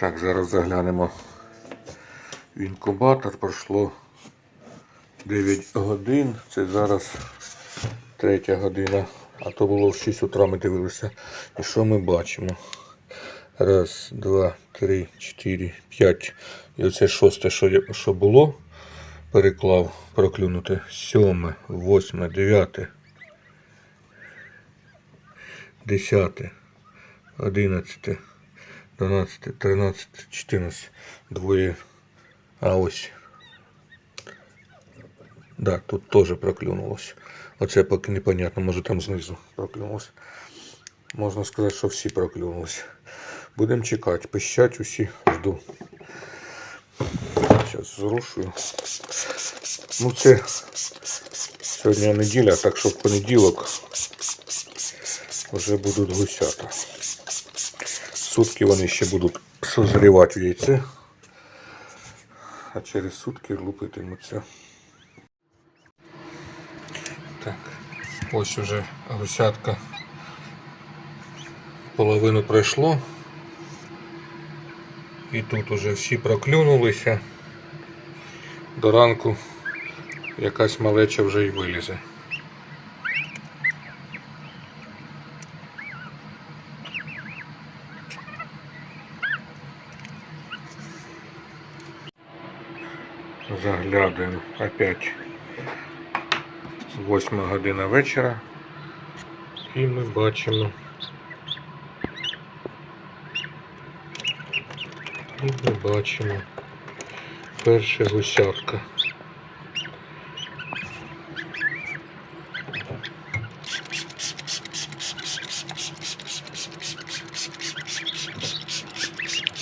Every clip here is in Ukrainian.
Так, зараз заглянемо в інкубатор. Пройшло 9 годин. Це зараз третя година. А то було в 6 утра ми дивилися. І що ми бачимо? Раз, два, три, чотири, п'ять. І оце шосте, що, я- що було, переклав проклюнути. Сьоме, восьме, дев'яте, десяте, одинадцяте, дванадцяте, тринадцяте, чотирнадцяте. Двоє. А ось. Да, тут теж проклюнулось. Оце поки непонятно, може там знизу проклюнулось. Можна сказати, що всі проклюнулись. Будемо чекати. Пищать усі жду. Зараз зрушую. Ну це сьогодні неділя, так що в понеділок вже будуть гусята. Сутки вони ще будуть созрівати в яйце, а через сутки лупитимуться. Так, ось уже гусятка. Половину пройшло. І тут уже всі проклюнулися. До ранку якась малеча вже й вилізе. Заглядуємо опять. Восьма година вечора. І ми бачимо. І ми бачимо перше гусятка.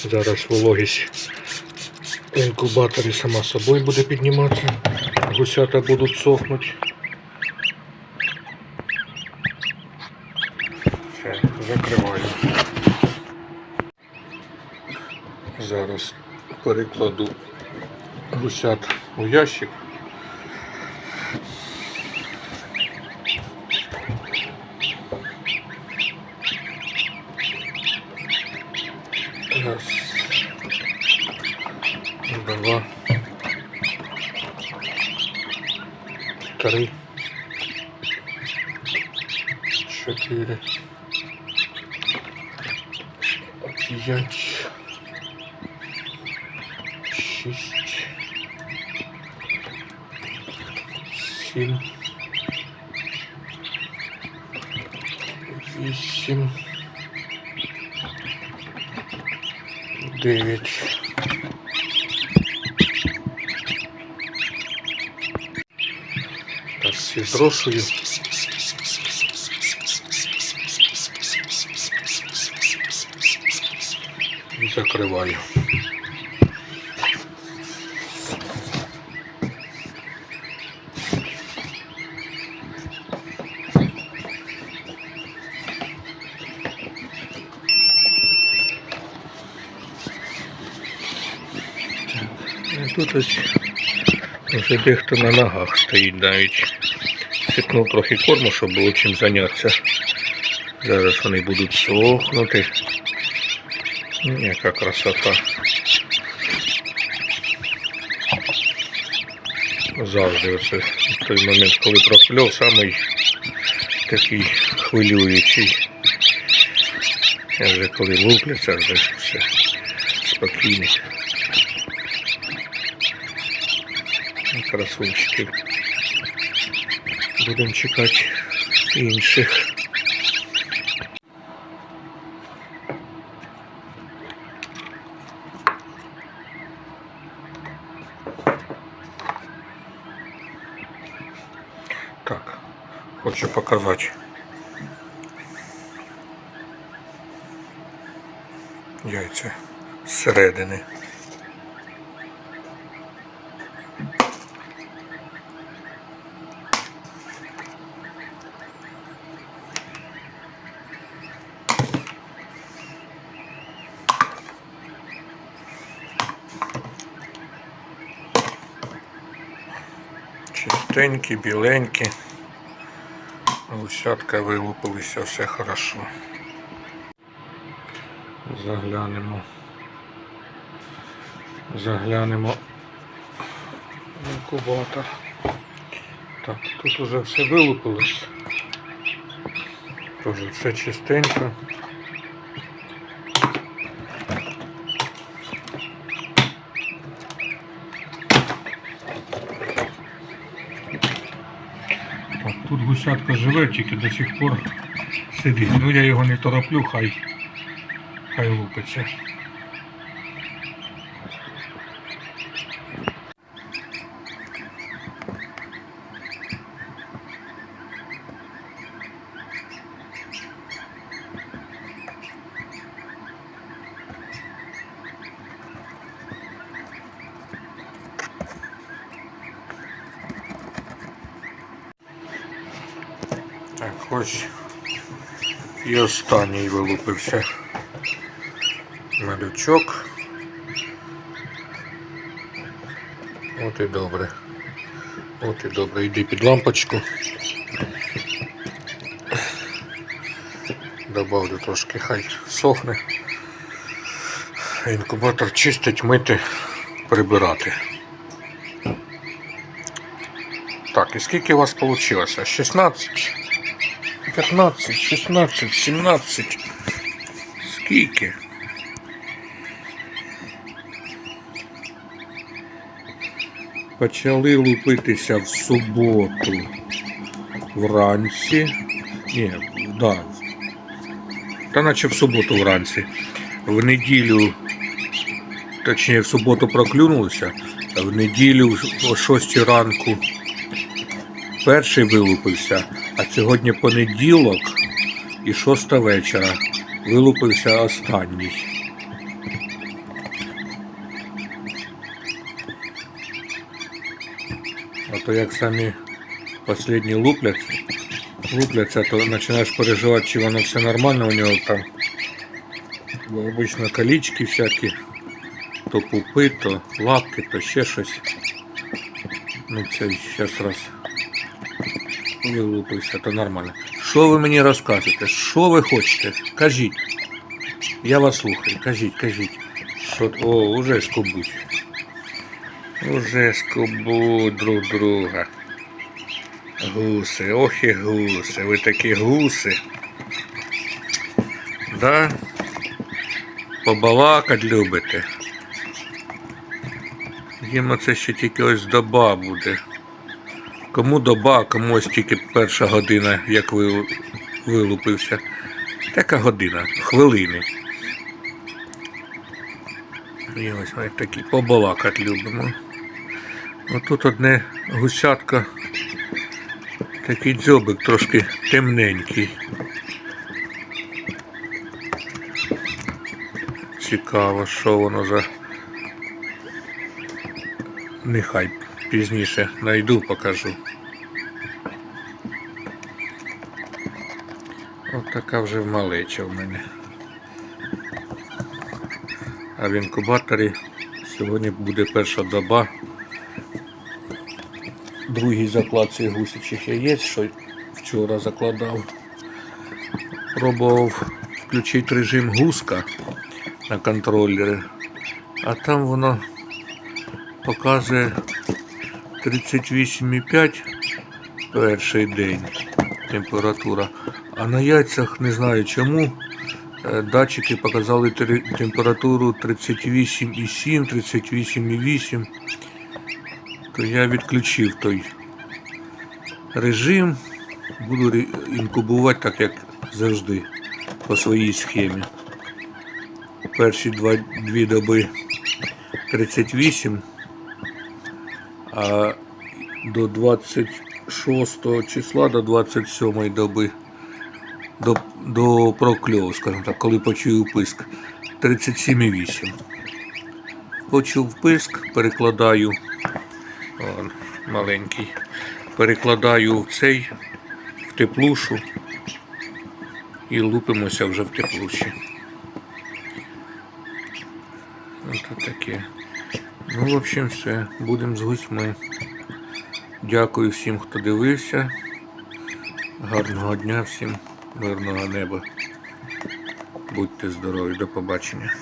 Зараз вологість інкубаторі сама собою буде підніматися. Гусята будуть сохнути. Все, закриваю. Зараз перекладу гусят у ящик. Раз. Два. Три. Чотири. П'ять. шість, сім, вісім, дев'ять. Так, всі. І закриваю. Тут ось вже дехто на ногах стоїть навіть. Сипнув трохи корму, щоб було чим зайнятися. Зараз вони будуть сохнути. Яка красота. Завжди оце той момент, коли прокльов, самий такий хвилюючий. А вже коли лупляться, вже все спокійно. Красунчиків. Будемо чекати інших. Так, хочу показати. Яйця зсередини. Чистенькі, біленькі. Гусятка вилупилися, все хорошо. Заглянемо Заглянемо в інкубатор. Так, тут уже все вилупилось. Тоже все чистенько. Тут гусятка живе, тільки до сих пор сидить. Ну я його не тороплю, хай, хай лупиться. Ось і останній вилупився малючок. От і добре. От і добре. Йди під лампочку. Добавлю трошки, хай сохне. Інкубатор чистить, мити, прибирати. Так, і скільки у вас вийшло? 16? 15, 16, 17. Скільки? Почали лупитися в суботу вранці. Ні, да. Та наче в суботу вранці. В неділю, точніше в суботу проклюнулися, в неділю о 6 ранку перший вилупився, а сьогодні понеділок і шоста вечора вилупився останній. А то як самі останні лупляться, лупляться, то починаєш переживати, чи воно все нормально у нього там. Бо обично колічки всякі, то пупи, то лапки, то ще щось. Ну це зараз раз вилупився, то нормально. Що ви мені розкажете? Що ви хочете? Кажіть. Я вас слухаю. Кажіть, кажіть. Що... О, уже скубуть. Уже скубуть друг друга. Гуси, ох і гуси. Ви такі гуси. Да? Побалакать любите. Їм це ще тільки ось доба буде. Кому доба, а комусь тільки перша година, як ви вилупився. Така година, хвилини. І ось ми такі побалакати любимо. Отут одне гусятка, такий дзьобик трошки темненький. Цікаво, що воно за. Нехай пізніше найду, покажу. От така вже малеча в мене. А в інкубаторі сьогодні буде перша доба. Другий заклад цих гусячих яєць, що вчора закладав. Пробував включити режим гуска на контролері, а там воно показує 38,5 перший день температура. А на яйцях не знаю чому. е, Датчики показали температуру 38,7, 38,8. То я відключив той режим. Буду інкубувати так, як завжди, по своїй схемі. Перші дві доби 38, а до 26 числа до 27 доби до, до прокльову, скажімо так, коли почую писк 37,8. Почув писк, перекладаю о, маленький, перекладаю в цей в теплушу і лупимося вже в теплуші. Ось таке. Ну, в общем, все. Будемо з гусьми. Дякую всім, хто дивився. Гарного дня всім, мирного неба. Будьте здорові, до побачення.